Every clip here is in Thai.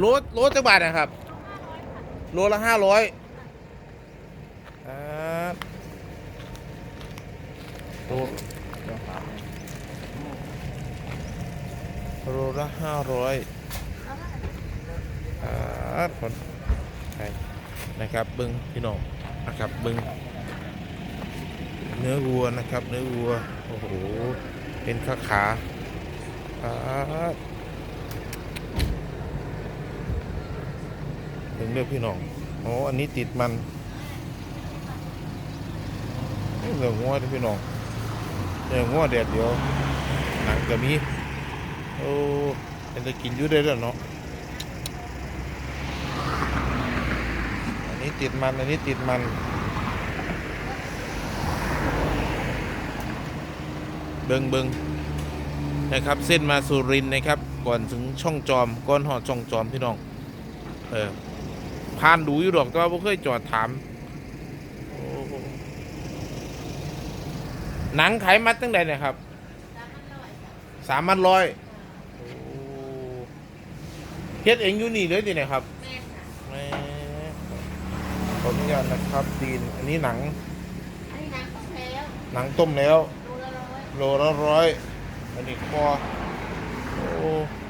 โลโลจักบาทนะครับ โลละห้าร้อยอ่าโลโลละห้าร้อยอ่าคนใช่นะครับบิ้งพี่น้องนะครับบิ้งเนื้อวัวนะครับ เนื้อวัว โอ้โห เป็นขาขาอ่า ถึงเลือกพี่น้องโอ้อันนี้ติดมันเหลืองงัวที่พี่น้องเหลืองงัวแดดเดียวหนังก็มีโอ้เป็นจะกินอยู่ได้แล้วเนาะอันนี้ติดมันอันนี้ติดมันเบิงเบิงนะครับ เส้นมาสุรินทร์นะครับ ก่อนถึงช่องจอมก่อนหอดช่องจอมพี่น้อง เออ ผ่านดูอยู่ดอกแต่ว่าบ่เคยจอดถามโอ้หนังขายมัดตั้งแต่เนี่ยครับสามพันร้อยเฮ็ดเองอยู่นี่เลยดิเนี่ยครับแม่ค่ะแหมขออนุญาตนะครับดีนอันนี้หนัง อันนี้น้ำต้มแล้วหนังต้มแล้วดูละร้อยโลละร้อยอันนี้คอโอ้นะ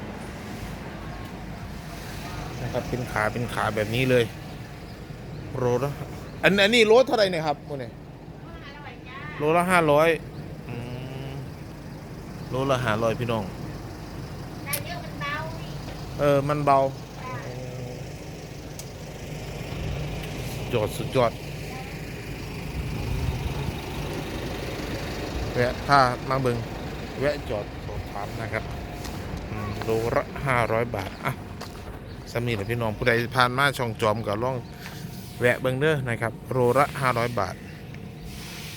ครับเป็นขาเป็นขาแบบนี้เลย โลละอันอันนี้โลเท่าไหรเนี่ยครับมูเนี่ยห้าร้อยจ้าโลละห้าร้อยโลละห้าร้อยพี่น้องได้เยอะมันเบาอีกเออ มันเบาจ้าสุดยอดสุดยอดแวะถ้ามาเบิงแวะจอดสอบถามนะครับอืมโลละห้าร้อยบาท อะ สำนีและพี่น้องผู้ใดผ่านมาช่องจอมก็ล่องแวะเบิงเด้อนะครับ โรละห้าร้อยบาท